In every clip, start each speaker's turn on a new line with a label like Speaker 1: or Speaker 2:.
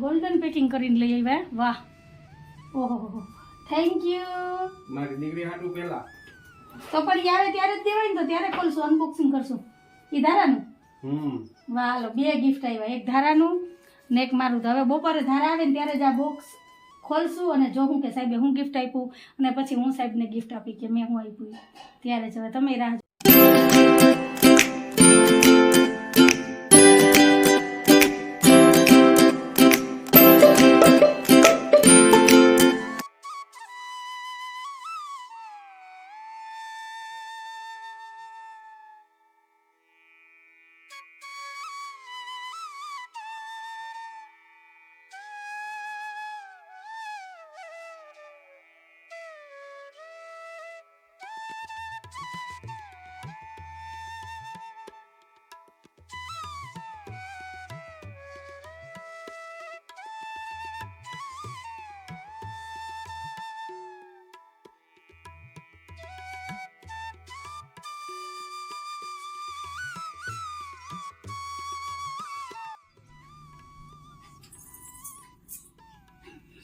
Speaker 1: Golden packing કરીને લઈ આવ્યા. વાહ. ઓહો થેન્ક યુ
Speaker 2: મારી દીકરી હાટું પેલા
Speaker 1: તો પણ આવે ત્યારે જ દેવાય ને તો ત્યારે ખોલશું અનબોક્સિંગ કરશું. એ ધારાનું?
Speaker 2: હમ.
Speaker 1: વાહ લો બે ગિફ્ટ આવ્યા એક ધારાનું ને એક મારું. તો હવે બપોરે ધારા આવે ને ત્યારે જ આ બોક્સ ખોલશું અને જો હું કે સાહેબે હું ગિફ્ટ આપ્યું અને પછી હું સાહેબને ગિફ્ટ આપી કે મેં હું આપ્યું ત્યારે જ હવે તમે રાહ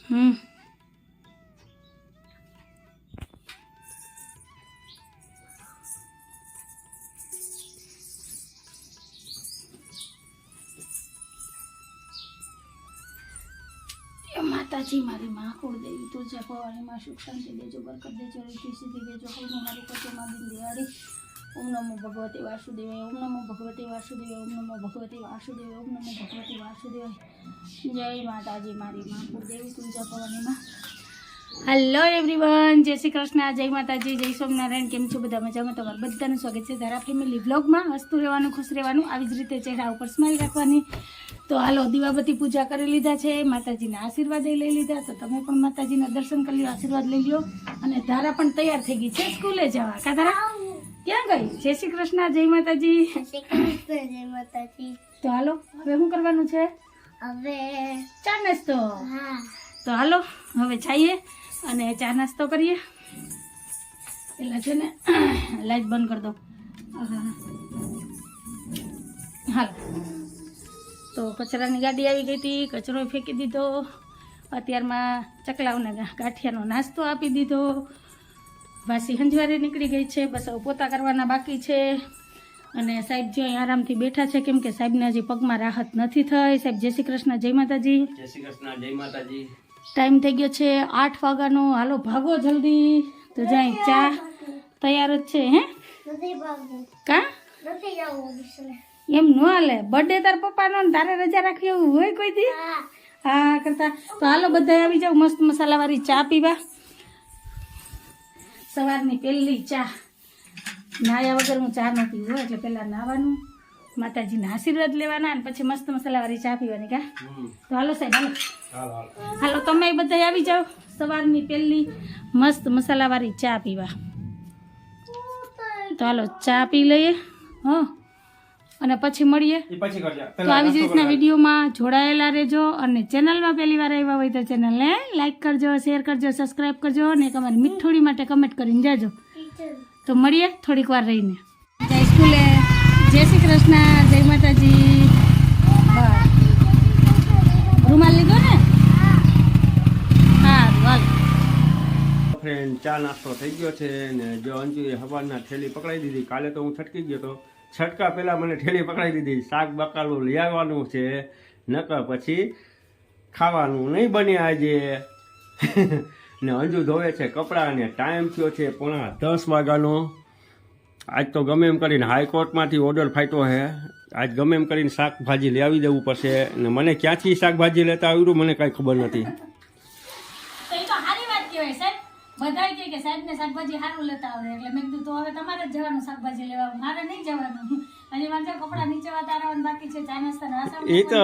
Speaker 1: માતાજી, મારી માં કુળદેવી તું ભવાની માં સુખ શાંતિ દેજો, બરકત દેજો રીતિ સિદ્ધિ દેજો હું મારી પતિ માં બિંદી ઓમ નમો ભગવતે વાસુદેવાય, ઓમ નમો ભગવતે વાસુદેવાય, ઓમ નમો ભગવતે વાસુદેવાય, ઓમ નમો ભગવતે વાસુદેવાય. જય માતાજી મારી માં, કુળદેવી તુજા ભવાની માં. હેલો એવરીવન જય શ્રી કૃષ્ણ, જય માતાજી, જય સ્વામિનારાયણ, કેમ છો બધા? મજામાં? તમારું બધાનું સ્વાગત છે ધારા ફેમિલી વ્લોગમાં. હસતું રહેવાનું, ખુશ રહેવાનું, આવી જ રીતે ચહેરા ઉપર સ્માઈલ રાખવાની. તો હાલો દીવાબતી પૂજા કરી લીધા છે, માતાજીના આશીર્વાદ લઈ લીધા. તો તમે પણ માતાજીના દર્શન કરી લો, આશીર્વાદ લઈ લો. અને ધારા પણ તૈયાર થઈ ગઈ છે સ્કૂલે જવા. કા ધારા? ક્યાં ગઈ? જય શ્રી કૃષ્ણ જય માતાજી.
Speaker 3: જય માતાજી.
Speaker 1: તો હાલો હવે શું કરવાનું છે?
Speaker 3: હવે
Speaker 1: ચા નાસ્તો. તો હાલો હવે જઈએ અને ચા નાસ્તો કરીએ. એટલે છે ને લાઈટ બંધ કરી દો. હાલો. તો કચરાની ગાડી આવી ગઈ હતી કચરો ફેંકી દીધો. અત્યારમાં ચકલાઓને ગાંઠિયાનો નાસ્તો આપી દીધો. વાસી હંજવારે નીકળી ગઈ છે બસ હવે પોતા કરવાના બાકી છે. અને સાહેબ જે અહીં આરામથી બેઠા છે કેમ કે સાહેબને હજી પગમાં રાહત નથી થઈ. સાહેબ જય શ્રી કૃષ્ણ જય માતાજી.
Speaker 2: જય શ્રી કૃષ્ણ જય માતાજી.
Speaker 1: ટાઈમ થઈ ગયો છે આઠ વાગ્યાનો. હાલો ભાગો જલ્દી. તો જાય ચા તૈયાર જ છે હે?
Speaker 3: નથી
Speaker 1: કા?
Speaker 3: નથી જવું ઓફિસને
Speaker 1: એમ ન હાલે. બર્થડે તાર પપ્પાનો ને તારે રજા રાખવી એવું હોય કોઈ દી?
Speaker 3: હા.
Speaker 1: હા કરતા. તો હાલો બધા આવી જાવ મસ્ત મસાલાવાળી ચા પીવા. સવારની પહેલી ચા નાયા વગર હું ચા ન પીવું એટલે પહેલાં નાવાનું. માતાજીના આશીર્વાદ લેવાના અને પછી મસ્ત મસાલાવાળી ચા પીવાની કા? તો હાલો સાહેબ હાલો.
Speaker 2: હાલ હાલ.
Speaker 1: હાલો તમે બધા આવી જાઓ. સવારની પહેલી મસ્ત મસાલાવાળી ચા પીવા. તો હાલો ચા પી લઈએ હં. અને પછી મળીએ.
Speaker 2: એ પછી કરજો.
Speaker 1: તો આવી જ રીતના વિડીયોમાં જોડાયેલા રહેજો અને ચેનલમાં પહેલી વાર આવ્યા હોય તો ચેનલને લાઇક કરજો શેર કરજો સબસ્ક્રાઈબ કરજો અને તમારી અમારી મીઠોડી માટે કમેન્ટ કરીને જાજો. તો મળીએ થોડીક વાર રહીને. જય સ્કૂલે. જય શ્રી કૃષ્ણ. જય માતાજી. રૂમાલ લીધો ને?
Speaker 2: ફ્રેન્ડ ચા નાસ્તો થઈ ગયો છે ને જો અંજુએ હવાના થેલી પકડાઈ દીધી. કાલે તો હું છટકી ગયો તો છટકા પહેલા મને ઠેલી પકડાઈ દીધી. શાક બકાલું લઈ આવવાનું છે, નકર પછી ખાવાનું નહીં બને આજે. ને અંજુ ધોવે છે કપડાં અને ટાઈમ થયો છે પોણા દસ વાગ્યાનો. આજ તો ગમે એમ કરીને હાઈકોર્ટમાંથી ઓર્ડર ફાટ્યો છે આજ ગમે એમ કરીને શાકભાજી લઈ આવી દેવું પડશે. ને મને ક્યાંથી શાકભાજી લેતા આવ્યું મને કાંઈ ખબર નથી.
Speaker 1: સાહેબ બધા કહે કે સાહેબને શાકભાજી સારું લેતા આવડે. એટલે મેં કીધું તો હવે તમારે જ જવાનું શાકભાજી લેવા. મારે નહીં જવાનું. હજી મારે કપડા નીચે તારવાનું બાકી છે. ચા નાસ્તા
Speaker 2: એ તો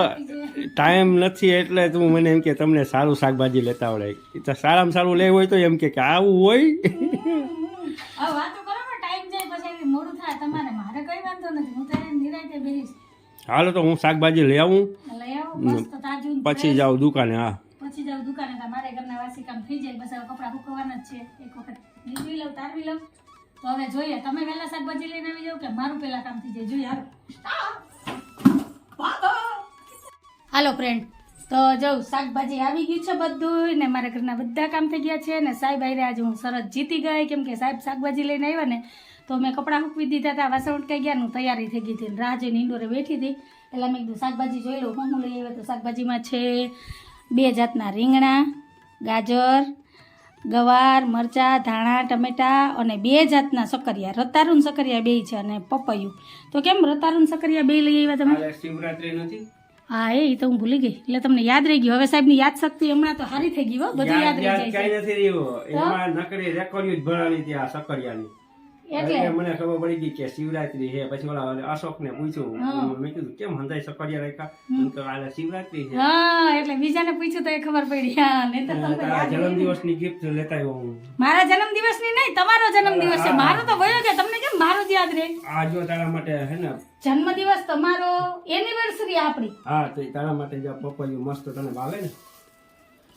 Speaker 2: ટાઈમ નથી એટલે તું મને એમ કે તમને સારું શાકભાજી લેતા આવડે. એ તો સારામાં સારું લેવું હોય તો એમ કે કે આવું હોય.
Speaker 1: હવે વાતો કરો ને ટાઈમ જાય પછી એવી મોડું થાય. તમારે મારે કઈ વાંધો નથી. હું તો એને નિરાંતે
Speaker 2: હાલો તો હું શાકભાજી લઈ આવું.
Speaker 1: લઈ ને
Speaker 2: પછી જાઉં દુકાને હા.
Speaker 1: પછી જાઉં દુકાને તો ઘરના વાસી કામ થઈ જાય બસ હવે કપડાં સુકવવાના જ છે. એક વખત નીકળી લઉં, તારવી લઉં. તો હવે જોઈએ, તમે વહેલા શાકભાજી લઈને આવી જાવ કે મારું પહેલાં કામ થઈ જાય? જોઈએ, હાલો. ફ્રેન્ડ તો જાઉં, શાકભાજી આવી ગયું છે બધું ને મારા ઘરના બધા કામ થઈ ગયા છે ને સાહેબ આઈ આજે હું સરસ જીતી ગઈ. કેમ કે સાહેબ શાકભાજી લઈને આવ્યા ને, તો મેં કપડાં મૂકવી દીધા હતા વાસણ ઉટકાઈ ગયા હું તૈયારી થઈ ગઈ હતી રાહ જોઈને ઇન્ડોરે બેઠી હતી. એટલે મેં કીધું, શાકભાજી જોઈ લઉં હું લઈ આવ્યો? તો શાકભાજીમાં છે બે જાતના રીંગણા ગાજર ગવાર મરચાં ધાણા ટમેટા અને બે જાતના સકરિયા રતારું સકરિયા બે છે અને પપૈયું. તો કેમ રતારું સકરિયા બે લઈ આવ્યા તમે?
Speaker 2: શિવરાત્રી નથી?
Speaker 1: હા એ તો હું ભૂલી ગઈ. એટલે તમને યાદ રહી ગયું. હવે સાહેબની યાદ શક્તિ હમણાં તો સારી થઈ ગઈ હો. બધું યાદ રહી જાય
Speaker 2: નથી રહ્યું. એમાં નકરી રેકોર્ડિયું જ ભરાણી ત્યાં સકરિયાની
Speaker 1: એટલે
Speaker 2: મને ખબર પડી ગઈ કે શિવરાત્રી છે. પછી ઓલા અશોક ને પૂછ્યું. મેં કીધું કેમ હંધાઈ સકરિયા રાખ્યા? કે આલે શિવરાત્રી છે.
Speaker 1: હા એટલે બીજાને પૂછ્યું તો એ ખબર પડી. હા નહીં તો
Speaker 2: તારા
Speaker 1: યાદ રહી ગયું.
Speaker 2: ગિફ્ટ લેતા આવ્યો હું.
Speaker 1: મારા જન્મદિવસની નહીં તમારો જન્મદિવસ છે. મારો તો વયો છે. તમને કેમ મારો જ યાદ રહે?
Speaker 2: આ જો તારા માટે હે ને.
Speaker 1: જન્મદિવસ તમારો એનિવર્સરી આપણી.
Speaker 2: હા તો તારા માટે જો પપ્પા મસ્ત તને ભાવે ને?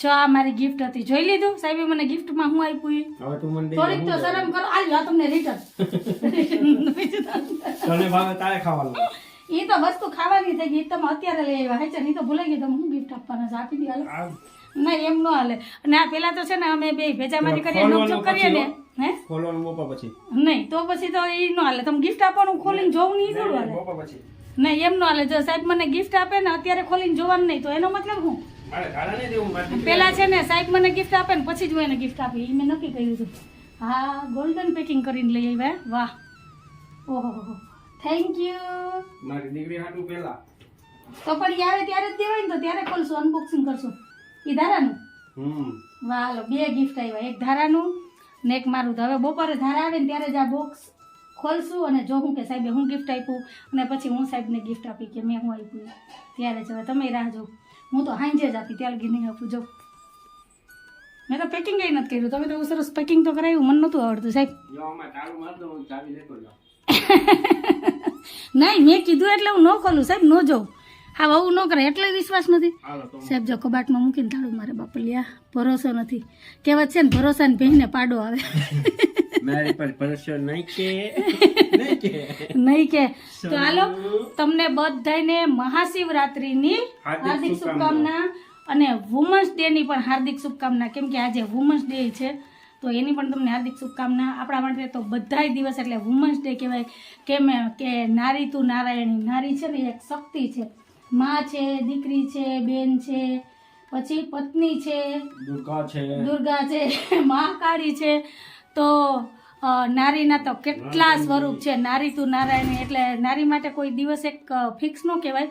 Speaker 1: જો આ મારી ગિફ્ટ હતી. જોઈ લીધું? સાહેબે મને ગિફ્ટમાં હું આપ્યું એ?
Speaker 2: હવે તું મને
Speaker 1: થોડીક તો શરમ કરો. આ લ્યો તમને રિટર્ન
Speaker 2: તને ભાવે તારે ખાવાનું.
Speaker 1: એ તો વસ્તુ ખાવાની થઈ ગઈ. તમે અત્યારે લઈ આવ્યા. હેચર નહીં તો ભૂલાઈ ગયું. તમે હું ગિફ્ટ આપવાના છે? આપી દે ના એમ ન હાલે. અને આ પેલા તો છે ને અમે બે ભેજામારી કરીએ નોકચોક કરીએ ને. હે.
Speaker 2: ખોલવાનું બપા પછી.
Speaker 1: નહીં તો પછી તો એ ન હાલે. તમે ગિફ્ટ આપવાનું ખોલીને જોવું નહીં હાલે.
Speaker 2: બપા પછી.
Speaker 1: નહીં એમ ન હાલે. જો સાહેબ મને ગિફ્ટ આપે ને અત્યારે ખોલીને જોવાનું નહીં તો એનો મતલબ
Speaker 2: હું
Speaker 1: પેલા છે ને સાહેબ મને ગિફ્ટ આપે ને પછી જ હું એને ગિફ્ટ આપી. એ મેં નક્કી કર્યું હતું. હા ગોલ્ડન પેકિંગ કરીને લઈ આવ્યા વાહ. ઓહો થેન્ક યુ
Speaker 2: મારી દીકરી હાટું પેલા.
Speaker 1: તો પણ આવે ત્યારે જ દેવાય ને તો ત્યારે ખોલશું અનબોક્સિંગ કરશું. એ ધારાનું?
Speaker 2: હમ.
Speaker 1: વાહ હાલો બે ગિફ્ટ આવ્યા. એક ધારાનું ને એક મારું. હવે બપોરે ધારા આવે ને ત્યારે જ આ બોક્સ ખોલશું અને જોઉં કે સાહેબે હું ગિફ્ટ આપ્યું અને પછી હું સાહેબને ગિફ્ટ આપી કે મેં હું આપ્યું. ત્યારે જ હવે તમે રાહ જો હું તો હાંજે જ આપી ત્યાં લગી નહીં આપું. જો. મેં તો પેકિંગ કંઈ નથી કર્યું. તમે તો સરસ પેકિંગ તો કરાવ્યું મને નહોતું આવડતું સાહેબ.
Speaker 2: જો હું
Speaker 1: નહીં મેં કીધું એટલે હું ન ખોલું સાહેબ ન જોઉં. હા આવું ન કરે એટલે વિશ્વાસ નથી. સાહેબ જો કબાટમાં મૂકીને તાળું મારે બાપલિયા ભરોસો નથી. કહેવત છે ને ભરોસાને ભેંને પાડો આવે.
Speaker 2: મારી પર ભરોસો નહીં કે નહીં કે.
Speaker 1: હાલો તમને બધાને મહાશિવરાત્રિની
Speaker 2: હાર્દિક શુભકામના.
Speaker 1: અને વુમન્સ ડે ની પણ હાર્દિક શુભકામના. કેમ કે આજે વુમન્સ ડે છે તો એની પણ તમને હાર્દિક શુભકામના. આપણા માટે તો બધાય દિવસ એટલે વુમન્સ ડે કહેવાય. કેમ કે નારી તું નારાયણી. નારી છે ને એક શક્તિ છે. માં છે દીકરી છે બેન છે પછી પત્ની છે.
Speaker 2: દુર્ગા છે.
Speaker 1: દુર્ગા છે મહાકાળી છે. તો નારીના તો કેટલા સ્વરૂપ છે. નારી તું નારાયણી એટલે નારી માટે કોઈ દિવસ એક ફિક્સ ન કહેવાય.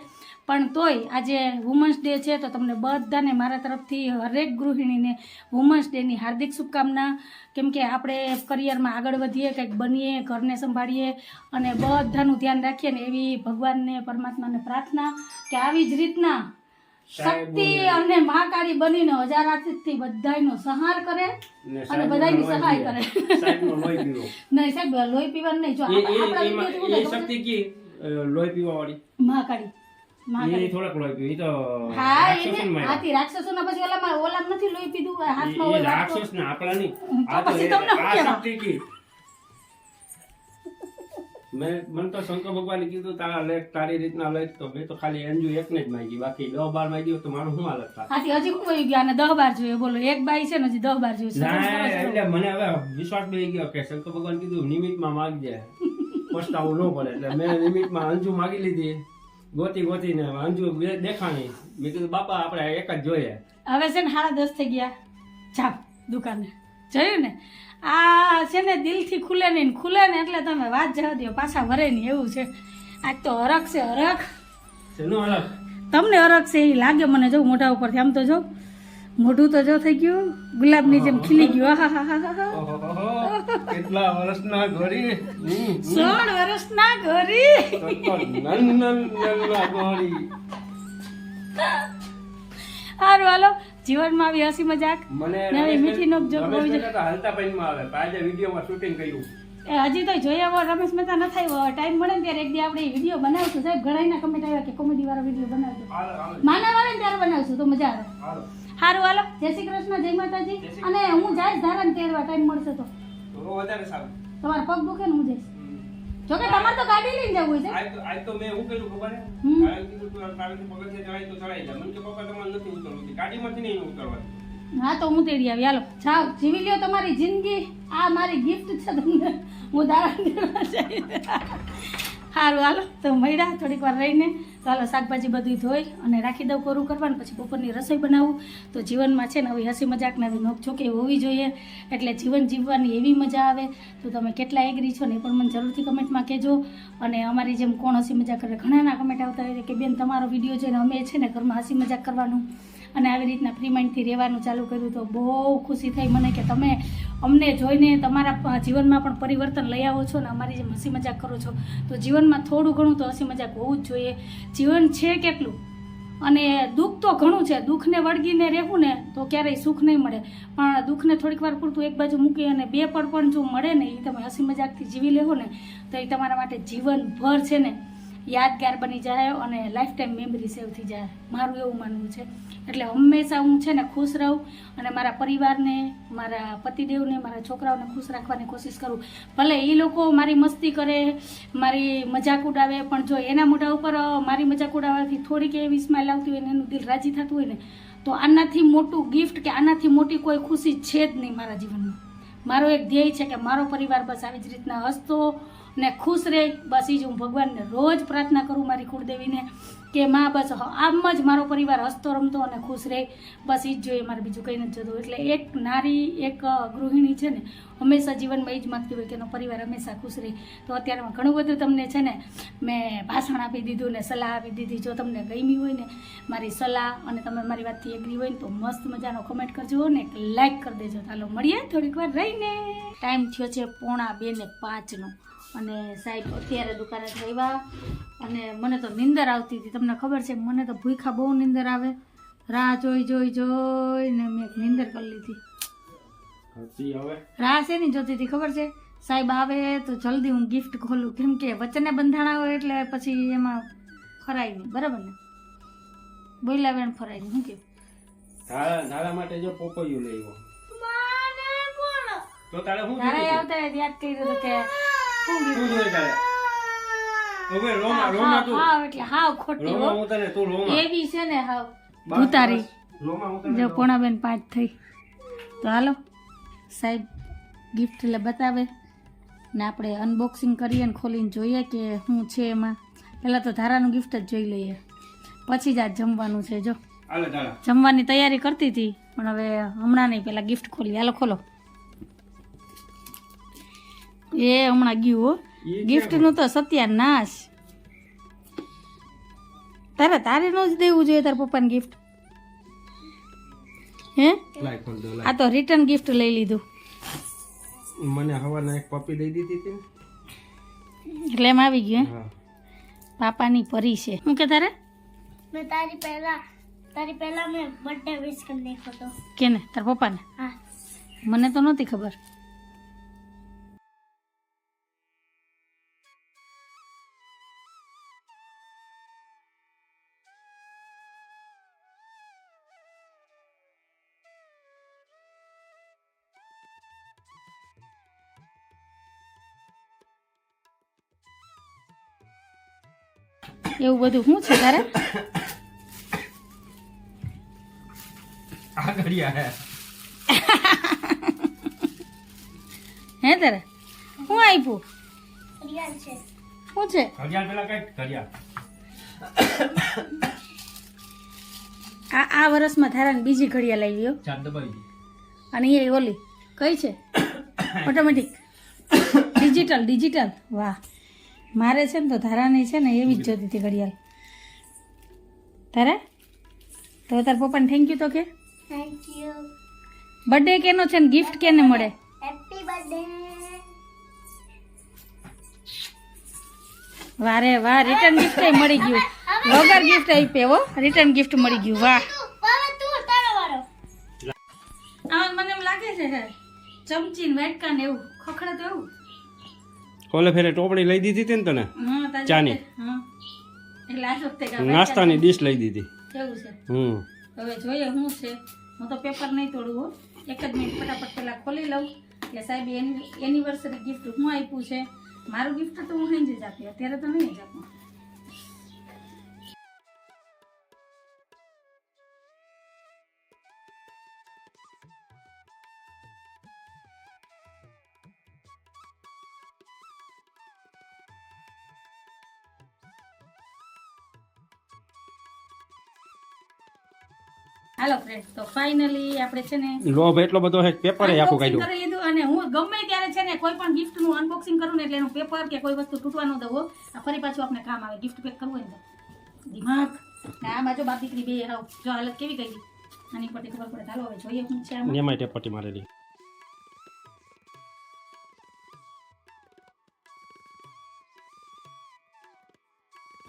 Speaker 1: પણ તોય આજે વુમન્સ ડે છે તો તમને બધાને મારા તરફથી, હરેક ગૃહિણીને વુમન્સ ડેની હાર્દિક શુભકામના. કેમ કે આપણે કરિયરમાં આગળ વધીએ, કંઈક બનીએ, ઘરને સંભાળીએ અને બધાનું ધ્યાન રાખીએ ને એવી ભગવાનને, પરમાત્માને પ્રાર્થના કે આવી જ રીતના શક્તિ અને મહાકાળી બનીને હજારાથી બધાયનો સહાર કરે અને બધાયની સહાય કરે. નહીં સાહેબ લોહી પીવાનું નહીં. જો આપણા
Speaker 2: શક્તિ કી? લોહી પીવા વાળી
Speaker 1: મહાકાળી.
Speaker 2: એ
Speaker 1: મહાકાળી
Speaker 2: થોડાક લોહી પીવે. તો
Speaker 1: હા હાથી રાક્ષસોના પછી ઓલામાં ઓલામ નથી લોહી પીધું હાથમાં
Speaker 2: રાક્ષસ ને આપણા
Speaker 1: ની
Speaker 2: આ તો? શક્તિ કી? મેં મને તો શંકર ભગવાને કીધું તારા લેખ તારી રીતના લેખ તો મેં તો ખાલી અંજુ એકને જ માંગી બાકી દહ બાર માંગી તો મારું શું હાલત થાત
Speaker 1: હાથી હજી કોઈ ગયા અને દહ બાર જોઈએ બોલો એક બાઈ છે ને હજી દહ બાર જોઈએ
Speaker 2: ના. એટલે મને હવે વિશ્વાસ બેસી ગયો કે શંકર ભગવાન કીધું નિમિત્તમાં માગજે. પસ્તાવું ન પડે એટલે મેં નિમિત્તમાં અંજુ માગી લીધી ગોતી ગોતીને અંજુ બે- દેખાણી. મેં કીધું બાપા આપણે એક જ જોઈએ.
Speaker 1: હવે છે ને સાડા દસ થઈ ગયા. છાપ દુકાને. જોયું ને? આ છે ને દિલથી ખુલે નહીં ને ખુલે ને એટલે તમે વાત જવા દો પાછા ભરે નહીં એવું છે. આજ તો હરખ છે હરખ
Speaker 2: અલગ
Speaker 1: તમને હરખ છે એ લાગે મને જો મોઢા ઉપરથી. આમ તો જો મોઢું તો જો થઈ ગયું ગુલાબની જેમ ખીલી ગયું. હા હા હા
Speaker 2: કેટલા વર્ષના હમ.
Speaker 1: સોળ વર્ષના ઘરી સારું હાલો. જીવનમાં આવી હસી મજાક?
Speaker 2: મને
Speaker 1: ને મીઠી નોક જોક હોવી
Speaker 2: મહેતા તો હાલતા પૈનમાં આવે. આજે વિડીયોમાં શૂટિંગ કર્યું.
Speaker 1: એ હજી તો જોયા વગર રમેશ મહેતા ન થાય ટાઈમ મળે ને ત્યારે એક દી આપણે વીડિયો બનાવશું. સાહેબ ઘણા કમેન્ટ આવ્યા કે કોમેડી વાળા વીડિયો બનાવજો.
Speaker 2: હાલો હાલો.
Speaker 1: માના વાળે ને ત્યારે બનાવશું તો મજા આવે. સારું હાલો. જય શ્રી કૃષ્ણ જય માતાજી. અને હું જઈશ ધારણ તેરવા ટાઈમ મળશે તો.
Speaker 2: તો વધારે સારું.
Speaker 1: તમારા પગ દુખે ને હું જઈશ.
Speaker 2: હમ.
Speaker 1: જો કે તમારે તો ગાડી લઈને જવું છે.
Speaker 2: આજ તો આજ તો મેં શું કર્યું ખબર. હે કાલે કીધું તું તારાથી પગથિયે ચડાય તો ચડાઈ જા. મને કે પપ્પા તમારે નથી ઉતરવું ગાડીમાંથી નહીં ઉતરવાનું
Speaker 1: હા તો હું તેડી આવી. હાલો છાવ જીવી લ્યો તમારી જિંદગી. આ મારી ગિફ્ટ છે તમને. હું દારા દેવા સારું હાલો. તો મળ્યા થોડીક વાર રહીને. તો હાલો, શાકભાજી બધું ધોઈ અને રાખી દઉં કોરું કરવાનું, પછી બપોરની રસોઈ બનાવું. તો જીવનમાં છે ને આવી હસી મજાકના આવી નોકઝોકે હોવી જોઈએ. એટલે જીવન જીવવાની એવી મજા આવે. તો તમે કેટલા એગ્રી છો ને, એ પણ મને જરૂરથી કમેન્ટમાં કહેજો. અને અમારી જેમ કોણ હસી મજાક કરે, ઘણાના કમેન્ટ આવતા હોય કે, બેન, તમારો વીડિયો જોઈને અમે છે ને, ઘરમાં હસી મજાક કરવાનું. અને આવી રીતના ફ્રી માઇન્ડથી રહેવાનું ચાલુ કર્યું તો બહુ ખુશી થઈ મને કે તમે અમને જોઈને તમારા જીવનમાં પણ પરિવર્તન લઈ આવો છો ને અમારી જે હસી મજાક કરો છો. તો જીવનમાં થોડું ઘણું તો હસી મજાક હોવું જ જોઈએ. જીવન છે કેટલું? અને દુઃખ તો ઘણું છે. દુઃખને વળગીને રહેવું ને તો ક્યારેય સુખ નહીં મળે. પણ દુઃખને થોડીક વાર પૂરતું એક બાજુ મૂકી અને બે પળ પણ જો મળે ને એ તમે હસી મજાકથી જીવી લેવો ને તો એ તમારા માટે જીવનભર છે ને યાદગાર બની જાય અને લાઈફ ટાઈમ મેમરી સેવ થઈ જાય. મારું એવું માનવું છે. એટલે હંમેશા હું છે ને ખુશ રહું અને મારા પરિવારને, મારા પતિદેવને, મારા છોકરાઓને ખુશ રાખવાની કોશિશ કરું. ભલે એ લોકો મારી મસ્તી કરે, મારી મજાક ઉડાવે, પણ જો એના મોઢા ઉપર મારી મજાક ઉડાવવાથી થોડીક એવી સ્માઇલ આવતી હોય ને એનું દિલ રાજી થતું હોય ને, તો આનાથી મોટું ગિફ્ટ કે આનાથી મોટી કોઈ ખુશી છે જ નહીં મારા જીવનમાં. મારો એક ધ્યેય છે કે મારો પરિવાર બસ આવી જ રીતના હસતો ને ખુશ રહે. બસ એ જ હું ભગવાનને રોજ પ્રાર્થના કરું મારી કુળદેવીને કે માં બસ આમ જ મારો પરિવાર હસતો રમતો અને ખુશ રહે. બસ એ જ જોઈએ મારે બીજું કંઈ નથી જોતું. એટલે એક નારી, એક ગૃહિણી છે ને, હંમેશા જીવનમાં એ જ માગતી હોય કે એનો પરિવાર હંમેશા ખુશ રહે. તો અત્યારમાં ઘણું બધું તમને છે ને, મેં ભાષણ આપી દીધું ને સલાહ આપી દીધી. જો તમને ગમી હોય ને મારી સલાહ અને તમે મારી વાતથી એગ્રી હોય ને તો મસ્ત મજાનો કમેન્ટ કરજો ને એક લાઇક કરી દેજો. ચાલો મળીએ થોડીક વાર રહીને. ટાઈમ થયો છે પોણા બે ને પાંચનો અને સાહેબ અત્યારે દુકાને આવ્યા. અને મને તો નિંદર આવતી હતી. તમને ખબર છે મને તો ભૂખા બહુ નિંદર આવે. રાહ જોઈ જોઈ જોઈને મેં નિંદર કરી લીધી. રાહ છે ને જોતી હતી ખબર છે? સાહેબ આવે તો જલ્દી હું ગિફ્ટ ખોલું. કેમ કે વચને બંધાણા હોય એટલે પછી એમાં ફરાય નહીં. બરાબર ને? બોલ્યા વેણ ફરાય નહીં. શું કેવું
Speaker 2: ધારા માટે જો પોપૈયું લઈ આવ્યો. તો તારે શું
Speaker 1: આવતા યાદ કર્યું કે શું
Speaker 2: શું જોઈએ તારે? હવે રોમા રોમા તું.
Speaker 1: હાવ એટલે હાવ ખોટી
Speaker 2: રોમા
Speaker 1: હો.
Speaker 2: હું તને તું રોમા.
Speaker 1: એવી છે ને હાવ
Speaker 2: બસ, રોમા હું તને
Speaker 1: જો
Speaker 2: રોમા.
Speaker 1: પોણા બેન પાંચ થઈ. તો હાલો સાહેબ ગિફ્ટ એટલે બતાવે. ને આપણે અનબોક્સિંગ કરીએ ને ખોલીને જોઈએ કે શું છે એમાં. પહેલાં તો ધારાનું ગિફ્ટ જ જોઈ લઈએ. પછી જ આ જમવાનું છે જો. જમવાની તૈયારી કરતી હતી પણ હવે હમણાં નહીં પહેલાં ગિફ્ટ ખોલી હાલો ખોલો. એ હમણાં ગયું હો. ગિફ્ટનું તો સત્યાનાશ. તારે તારે નો જ દેવું જોઈએ તારા પપ્પાને ગિફ્ટ હે. આ તો રિટર્ન ગિફ્ટ લઈ લીધું.
Speaker 2: મને હવાના એક પપ્પી દઈ દીધી હતી
Speaker 1: એટલે એમ આવી ગયું હે?
Speaker 2: હા.
Speaker 1: પાપાની પરી છે. શું કે તારે?
Speaker 3: મેં તારી પહેલા તારી પહેલા મેં બર્થડે વિશ કરી નાખ્યો હતો.
Speaker 1: કેને? તારા પપ્પાને?
Speaker 3: હા.
Speaker 1: મને તો નહોતી ખબર. એવું બધું શું છે તારે?
Speaker 2: આ ઘડિયા હે
Speaker 1: હે તારે શું આપ્યું શું છે?
Speaker 2: ઘડિયાળ પેલા કઈ ઘડિયાળ.
Speaker 1: આ આ વર્ષમાં ધારાને બીજી ઘડિયાળ
Speaker 2: દબાવી
Speaker 1: અને એ ઓલી. કઈ છે? ઓટોમેટિક ડિજિટલ ડિજિટલ વાહ. મારે છે ને તો ધારાની છે ને એવી જ જોતી હતી ઘડિયાળ. તારે તો તાર પપ્પાને થેન્ક યુ તો કે?
Speaker 3: થેન્ક યુ
Speaker 1: બર્થડે કેનો છે ને? ગિફ્ટ કેને મળે?
Speaker 3: હેપી બર્થડે
Speaker 1: વારે વાહ રિટર્ન ગિફ્ટ મળી ગયું. વગર ગિફ્ટ આપે હો. રિટર્ન ગિફ્ટ મળી ગયું. વાહ.
Speaker 3: હવે તું તારો વારો.
Speaker 1: આમાં મને એમ લાગે છે ચમચી ને વાટકા ને એવું ખખડે તો એવું.
Speaker 2: ઓલે ફેરે ટોપડી લઈ દીધી હતી ને તને? ચાની. નાસ્તાની ડીશ લઈ દીધી.
Speaker 1: કેવું છે?
Speaker 2: હમ.
Speaker 1: હવે જોઈએ શું છે. હું તો પેપર નહીં તોડું હો. એક જ મિનિટ ફટાફટ પહેલાં ખોલી લઉં. કે સાહેબ એનિવર્સરી ગિફ્ટ હું આપ્યું છે. મારું ગિફ્ટ તો હું હેંજે જ આપી. અત્યારે તો નહીં જ આપું. હાલો ફ્રેન્ડ તો ફાઇનલી આપણે છે ને
Speaker 2: લોભ એટલો બધો છે પેપર આખું કાઢ્યું.
Speaker 1: કરી લીધું અને હું ગમે ત્યારે છે ને કોઈ પણ ગિફ્ટનું નું અનબોક્સિંગ કરું ને એટલે એનું પેપર કે કોઈ વસ્તુ તૂટવા ન દઉં આ ફરી પાછું આપણે કામ આવે ગિફ્ટ પેક કરવું હોય ને દિમાગ. ને આ બાજુ બાપ દીકરી બે હાવ જો હાલત કેવી ગઈ આની પરથી ખબર પડે ચાલો હવે જોઈએ શું છે
Speaker 2: એમાં પટ્ટી મારેલી.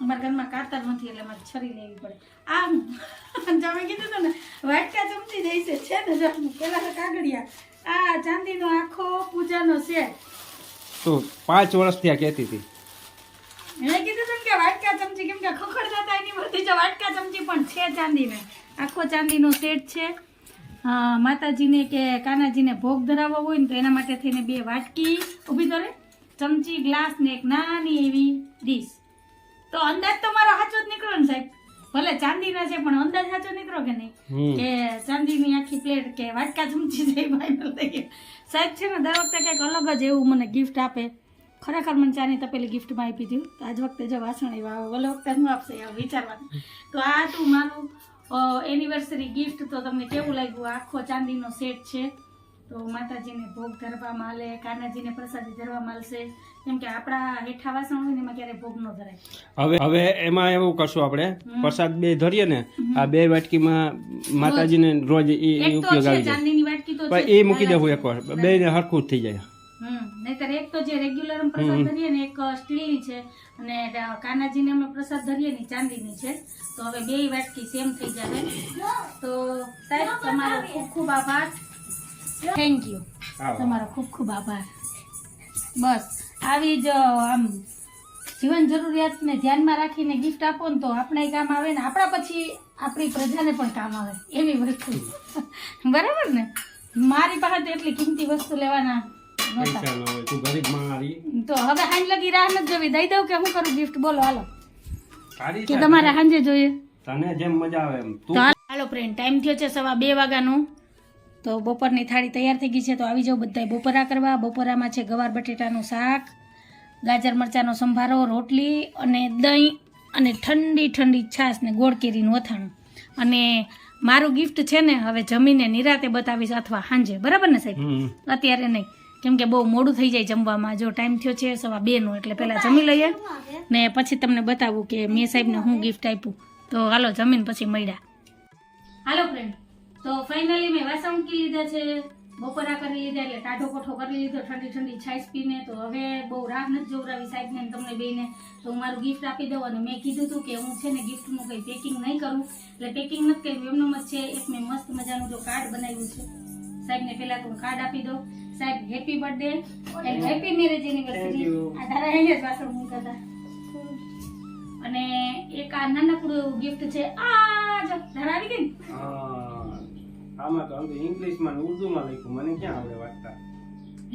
Speaker 1: અમારા ઘરમાં કાતર નથી એટલે મારે છરી લેવી પડે. આમ તમે કીધું હતું ને વાટકા ચમચી જાય છે ને જો પેલા તો કાગડિયા આ ચાંદીનો આખો પૂજાનો છે.
Speaker 2: તો પાંચ વર્ષથી ત્યાં કહેતી હતી.
Speaker 1: મેં કીધું હતું કે વાટકા ચમચી કેમ કે ખખડતા હતા એની બધી જો વાટકા ચમચી પણ છે ચાંદીને. આખો ચાંદીનો સેટ છે. માતાજીને કે કાનાજીને ભોગ ધરાવવો હોય ને તો એના માટે થઈને બે વાટકી. ઊભી તો ચમચી ગ્લાસ ને એક નાની એવી ડીશ. તો અંદાજ તો મારો સાચો જ નીકળ્યો ને સાહેબ. ભલે ચાંદીના છે પણ અંદાજ સાચો નીકળો કે નહીં? કે ચાંદીની આખી પ્લેટ કે વાટકા ચમચી છે ફાઇનલ થઈ ગયું સાહેબ છે ને દર વખતે કંઈક અલગ જ એવું મને ગિફ્ટ આપે. ખરેખર મને ચાની તપેલી ગિફ્ટમાં આપી દીધું. તો આજ વખતે જો વાસણ એવા આવે ઓલે વખતે હું આપશે એવું વિચારવાનું. તો આ તું મારું એનિવર્સરી ગિફ્ટ તો તમને કેવું લાગ્યું? આખો ચાંદીનો સેટ છે. તો માતાજીને ભોગ ધરવામાં આલે કાનાજીને પ્રસાદી ધરવામાં આલશે કેમ કે આપણા હેઠા વાસણ હોય ને એમાં ક્યારેય ભોગ ન ધરાય.
Speaker 2: હવે હવે એમાં એવું કરશું આપણે. પ્રસાદ બે ધરીએ ને આ બે વાટકીમાં માતાજીને રોજ. એ એ ઉપયોગ
Speaker 1: છે
Speaker 2: આવી જાય.
Speaker 1: તો
Speaker 2: પણ એ મૂકી દેવું એકવાર બે ને હરખું થઈ જાય.
Speaker 1: નહીતર એક તો જે રેગ્યુલર પ્રસાદ ધરીએ ને એક સ્ટીલની છે અને કાનાજીને અમે પ્રસાદ ધરીએ ને ચાંદીની છે. તો હવે બે વાટકી સેમ થઈ જાય તો સાહેબ તમારો ખૂબ ખૂબ આભાર. થેન્ક યુ તમારો ખૂબ ખૂબ આભાર. બસ. આવી જ આમ જીવન જરૂરિયાતને ધ્યાનમાં રાખીને ગિફ્ટ આપો ને તો આપણે કામ આવે ને આપણા પછી આપણી પ્રજાને પણ કામ આવે એવી વસ્તુ. બરાબર ને? મારી પાસે તો એટલી કિંમતી વસ્તુ લેવાના
Speaker 2: તું
Speaker 1: હવે હાંજ લગી રાહ નથી જોવી. દઈ દઉં કે હું કરું ગિફ્ટ બોલો હાલો. કે તમારે સાંજે જોઈએ.
Speaker 2: તને જેમ મજા આવે
Speaker 1: હાલો ફ્રેન્ડ ટાઈમ થયો છે સવા બે વાગ્યાનો. તો બપોરની થાળી તૈયાર થઈ ગઈ છે તો આવી જાઓ બધાય બપોરા કરવા. બપોરામાં છે ગવાર બટેટાનું શાક ગાજર મરચાંનો સંભારો રોટલી અને દહીં અને ઠંડી ઠંડી છાશ ને ગોળ કેરીનું અથાણું. અને મારું ગિફ્ટ છે ને હવે જમીને નિરાતે બતાવીશ અથવા સાંજે. બરાબર ને સાહેબ? અત્યારે નહીં. કેમ કે બહુ મોડું થઈ જાય જમવામાં. જો ટાઈમ થયો છે સવા બેનો એટલે પહેલાં જમી લઈએ. ને પછી તમને બતાવું કે મેં સાહેબને હું ગિફ્ટ આપ્યું. તો હાલો જમીન પછી મળ્યા. હાલો ફ્રેન્ડ તો ફાઇનલી મેં વાસણ મૂકી લીધા છે. બપોરા કરી લીધા એટલે ટાઢો કોઠો કરી લીધો ઠંડી ઠંડી છાશ પીને. તો હવે બહુ રાહ નથી જોવરાવી સાહેબને તમને બેને તો હું મારું ગિફ્ટ આપી દઉં અને મેં કીધું હતું કે હું છે ને ગિફ્ટનું કંઈ પેકિંગ નહીં કરું. એટલે પેકિંગ નથી કર્યું એમનું જ છે. એક મેં મસ્ત મજાનું જો કાર્ડ બનાવ્યું છે. સાહેબને પહેલાં તો હું કાર્ડ આપી દઉં. સાહેબ happy birthday and happy marriage
Speaker 2: anniversary
Speaker 1: આ તારા અહીંયા જ વાસણ મૂકતા હતા. અને એક આ નાનકડું એવું ગિફ્ટ છે. આ જો ધારા આવી ગઈ.
Speaker 2: આમાં તો આમ તો ઇંગ્લિશમાં ને ઉર્દુમાં લખ્યું. મને ક્યાં આવડે વાંચતા?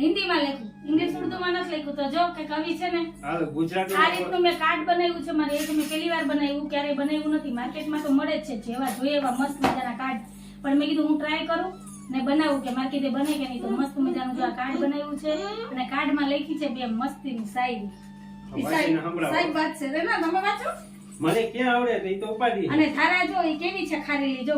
Speaker 1: હિન્દીમાં લખ્યું. ઇંગ્લિશ ઉર્દુમાં નથી લખ્યું. તો જો કે કવિ છે ને
Speaker 2: હાલો ગુજરાતી
Speaker 1: આ રીતનું મેં કાર્ડ બનાવ્યું છે મારે. એક મેં પહેલી વાર બનાવ્યું. ક્યારેય બનાવ્યું નથી. માર્કેટમાં તો મળે જ છે. જેવા જોઈએ એવા મસ્ત મજાના કાર્ડ. પણ મેં કીધું હું ટ્રાય કરું ને બનાવું કે મારે કીધે બને કે નહીં તો મસ્ત મજાનું જો આ કાર્ડ બનાવ્યું છે અને કાર્ડમાં લખી છે બે મસ્તીની શાયરી. સાહેબ વાત છે. તમે વાંચો?
Speaker 2: મને ક્યાં આવડે તો એ ઉપાધિ
Speaker 1: અને ધારા જો એ કેવી છે ખારેલી? જો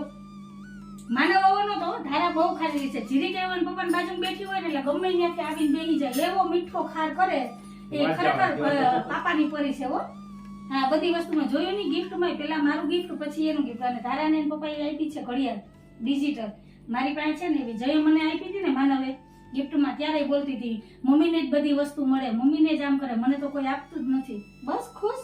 Speaker 1: માનવ અવનો તો ધારા બહુ ખારેલી છે. જીરી કેવન પપ્પાની બાજુ બેઠી હોય ને એટલે ગમે ત્યાંથી આવીને બેસી જાય. એવો મીઠો ખાર કરે એ ખરેખર પાપાની પરી છે હો. હા બધી વસ્તુમાં જોયું નહીં ગિફ્ટમાં પેલા મારું ગિફ્ટ પછી એનું ગિફ્ટ અને ધારાને પપ્પાએ આપી છે ઘડિયાળ ડિજિટલ મારી પાસે છે ને જય મને આપી હતી ને માનવે ગિફ્ટમાં ત્યારે બોલતી હતી મમ્મીને જ બધી વસ્તુ મળે મમ્મીને જ આમ કરે. મને તો કોઈ આપતું જ નથી. બસ ખુશ.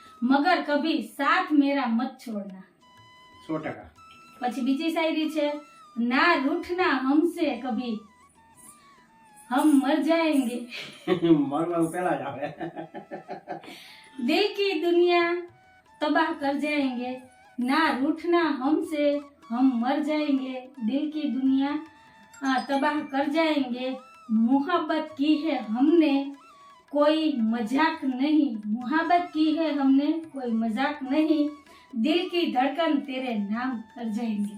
Speaker 1: મગર કભી સાથ મેરા મત છોડના
Speaker 2: સો ટકા
Speaker 1: પછી બીજી શાયરી છે ના રૂઠના હમસે કભી હમ મર જાએંગે
Speaker 2: મરવાનું પહેલા જ આવે
Speaker 1: दिल की दुनिया तबाह कर जाएंगे ना रूठना हमसे हम मर जाएंगे दिल की दुनिया आ, तबाह कर जाएंगे मुहब्बत की है हमने કોઈ મજાક નહીં. મુહાબત કી હે હમને કોઈ મજાક નહીં. દિલ કી ધડકન તેરે નામ
Speaker 2: કર જાયેંગે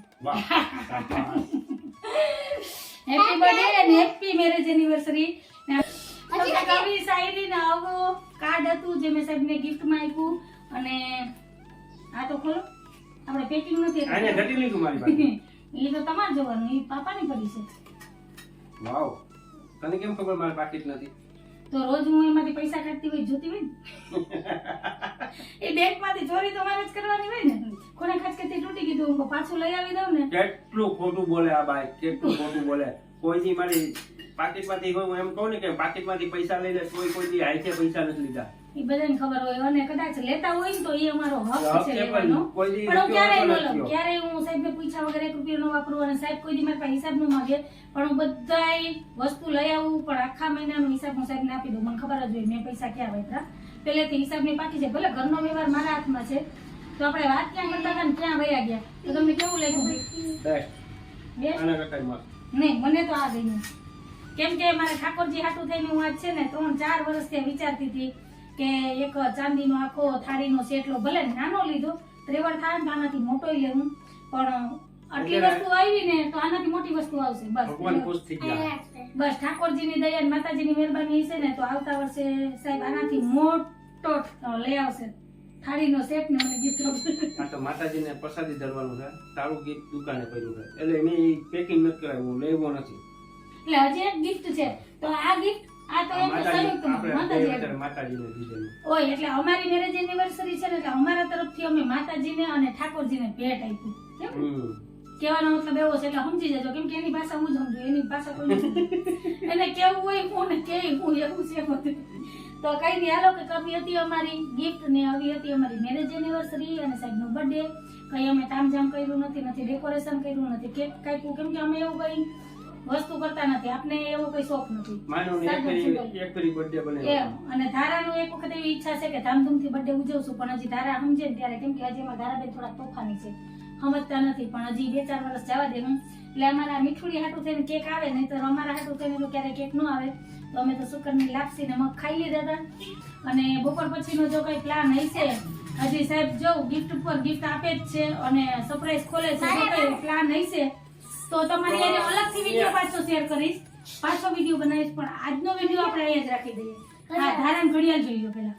Speaker 1: happy birthday and happy marriage anniversary તમને કવિ શાયરી ના આવો કાર્ડ હતું જે મેં સાહેબ ને ગિફ્ટમાં આપ્યું. અને આ તો ખોલો. આપણે પેકિંગ નથી
Speaker 2: આને ઘટી લીધું મારી પાસે.
Speaker 1: એ તો તમારે જોવાનું એ પાપાની પડી છે.
Speaker 2: વાવ. તને કેમ ખબર મારે પાકીટ નથી?
Speaker 1: તો રોજ હું એમાંથી પૈસા કાઢતી હોય જોતી હોય ને? એ બેંકમાંથી ચોરી તો મારે જ કરવાની હોય ને. કોને ખાસ કરતી તૂટી ગયું હું પાછું લઈ આવી દઉં ને.
Speaker 2: કેટલું ખોટું બોલે આ બાઈ કેટલું ખોટું બોલે. કોઈ દી મારી પાકીટમાંથી હું એમ કહું ને કે પાકીટમાંથી પૈસા લઈ લે કોઈ કોઈ દી હાથે પૈસા નથી લીધા.
Speaker 1: એ બધાને ખબર હોય. અને કદાચ લેતા હોય ને તો એ અમારો હક છે લેવાનો. પણ હું ક્યારેય ન લઉં. ક્યારેય હું સાહેબને પૂછ્યા વગર એક રૂપિયો ન વાપરું અને સાહેબ કોઈ દી મારા પાસે હિસાબ ન માંગે. પણ હું બધાય વસ્તુ લઈ આવું પણ આખા મહિનાનો હિસાબ હું સાહેબને આપી દઉં. મને ખબર જ હોય મેં પૈસા ક્યાં વાપરા પહેલેથી હિસાબની પાકી છે. ભલે ઘરનો વ્યવહાર મારા હાથમાં છે તો આપણે વાત ક્યાં કરતા હતા ને ક્યાં વયા ગયા? તો તમને કેવું લાગ્યું. નહીં મને તો આ ગયું કેમ કે મારે ઠાકોરજી હાટું થઈને હું આજ છે ને ત્રણ ચાર વર્ષથી વિચારતી હતી. કે એક ચાંદીનો આખો થાળીનો સેટલો ભલે નાનો લીધો ત્રેવડ થાય ને આનાથી મોટો લેવું. પણ આટલી વસ્તુ આવી ને તો આનાથી મોટી વસ્તુ આવશે
Speaker 2: ભગવાન
Speaker 1: બસ બસ ઠાકોરજીની દયા માતાજીની મહેરબાની છે ને તો આવતા વર્ષે સાહેબ આનાથી મોટો લઈ આવશે. થાળીનો સેટ ને મને ગિફ્ટ આપશે
Speaker 2: આ તો માતાજીને પ્રસાદી ધરવાનું છે. તારું ગિફ્ટ દુકાને કર્યું છે. એટલે મેં પેકિંગ નથી કરાવ્યું લેવો નથી.
Speaker 1: એટલે હજી એક ગિફ્ટ છે. તો આ ગિફ્ટ આ તો એમ સંયુક્ત
Speaker 2: આપણે
Speaker 1: માતાજી
Speaker 2: અત્યારે માતાજીને
Speaker 1: ઓય એટલે અમારી મેરેજ એનિવર્સરી છે ને એટલે અમારા તરફથી અમે માતાજીને અને ઠાકોરજીને ભેટ આપ્યું કેમ? મતલબ એવો છે એટલે સમજી જજો કેમ કે એની ભાષા હું સમજુ એની ભાષા કોઈ એને કેવું હોય હું ને કે હું એવું છે બધું. તો કઈ નહીં હાલો કે કભી હતી અમારી ગિફ્ટ ને આવી હતી અમારી મેરેજ એનિવર્સરી અને સાહેબનો બર્થડે કઈ અમે તામઝામ કર્યું નથી નથી ડેકોરેશન કર્યું નથી કેક કાપ્યું કેમ કે અમે એવું કઈ વસ્તુ કરતા નથી. આપને એવો કોઈ શોખ નથી.
Speaker 2: માનવ ને એક ફેરી એક ફેરી birthday
Speaker 1: એમ અને ધારાનું એક વખત એવી ઈચ્છા છે કે ધામધૂમથી બર્થડે ઉજવશું પણ હજી ધારા સમજે ને ત્યારે કેમ કે હજી અમારા ધારાબેન થોડા તોફાની છે. સમજતા નથી પણ હજી બે ચાર વર્ષ જવા દે હું. એટલે અમારા મીઠુડી હાટું થઈને કેક આવે નહીં તો અમારા હાટું થઈને જો ક્યારેય કેક ન આવે. તો અમે તો શુકરની લાપસી ને મગ ખાઈ લીધા હતા. અને બપોર પછીનો જો કઈ પ્લાન હશે હજી સાહેબ જો ગિફ્ટ ઉપર ગિફ્ટ આપે જ છે અને સરપ્રાઈઝ ખોલે છે પ્લાન હશે તો તમારી એને અલગથી વીડિયો પાછો શેર કરીશ. પાછો વીડિયો બનાવીશ, પણ આજનો વીડિયો આપણે અહીંયા જ રાખી દઈએ. હા ધારણ ઘડિયાળ જોઈ પહેલા.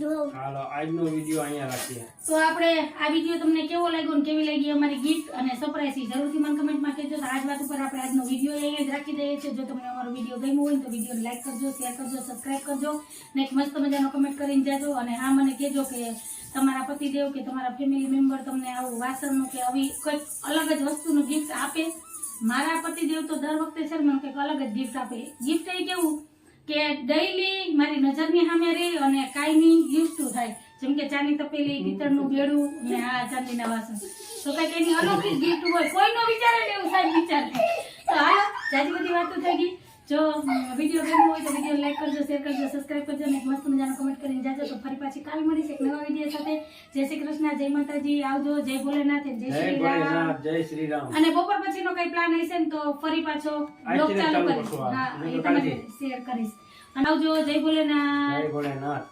Speaker 2: હાલો આજનો વીડિયો અહીંયા રાખીએ.
Speaker 1: તો આપણે આ વીડિયો તમને કેવો લાગ્યો ને કેવી લાગી અમારી ગિફ્ટ અને સરપ્રાઈઝ જરૂરથી મને કમેન્ટમાં કહેજો. તો આજ વાત ઉપર આપણે આજનો વીડિયો અહીંયા જ રાખી દઈએ છીએ. જો તમને અમારો વીડિયો ગમ્યો હોય તો વીડિયો લાઈક કરજો શેર કરજો સબસ્ક્રાઇબ કરજો. ને એક મસ્ત મજાનો કમેન્ટ કરીને જાજો. અને હા મને કહેજો કે તમારા પતિદેવ કે તમારા ફેમિલી મેમ્બર તમને આવું વાસણનું કે આવી કંઈક અલગ જ વસ્તુનું ગિફ્ટ આપે. મારા પતિદેવ તો દર વખતે છે મને કંઈક અલગ જ ગિફ્ટ આપે. ગિફ્ટ એ કેવું? કે ડેઈલી મારી નજરની સામે રહી અને કાયમી યુઝ ટુ થાય. જેમ કે ચાની તપેલી પિત્તળનું બેડું ને આ ચાંદીના વાસણ. તો કંઈક એની અનોખી ગિફ્ટ હોય. કોઈ નો વિચારે ને એવું સાહેબ વિચાર તો હા જાજી બધી વાતો થઈ ગઈ. જો વીડિયો ગમ્યો હોય તો વીડિયો લાઈક કરજો શેર કરજો સબસ્ક્રાઇબ કરજો અને મસ્ત મજાનો કમેન્ટ કરીને જાજો. તો ફરી પાછી કાલ મળીશ એક નવા વીડિયો સાથે. જય શ્રી કૃષ્ણ જય માતાજી આવજો જય ભોલેનાથ જય શ્રી રામ.
Speaker 2: જય શ્રી રામ.
Speaker 1: અને બપોર પછીનો કઈ પ્લાન હશે ને તો ફરી પાછો બ્લોગ ચાલુ કરીશ. હા એ તમને શેર કરીશ. અને આવજો જય ભોલેનાથ.
Speaker 2: જય ભોલેનાથ.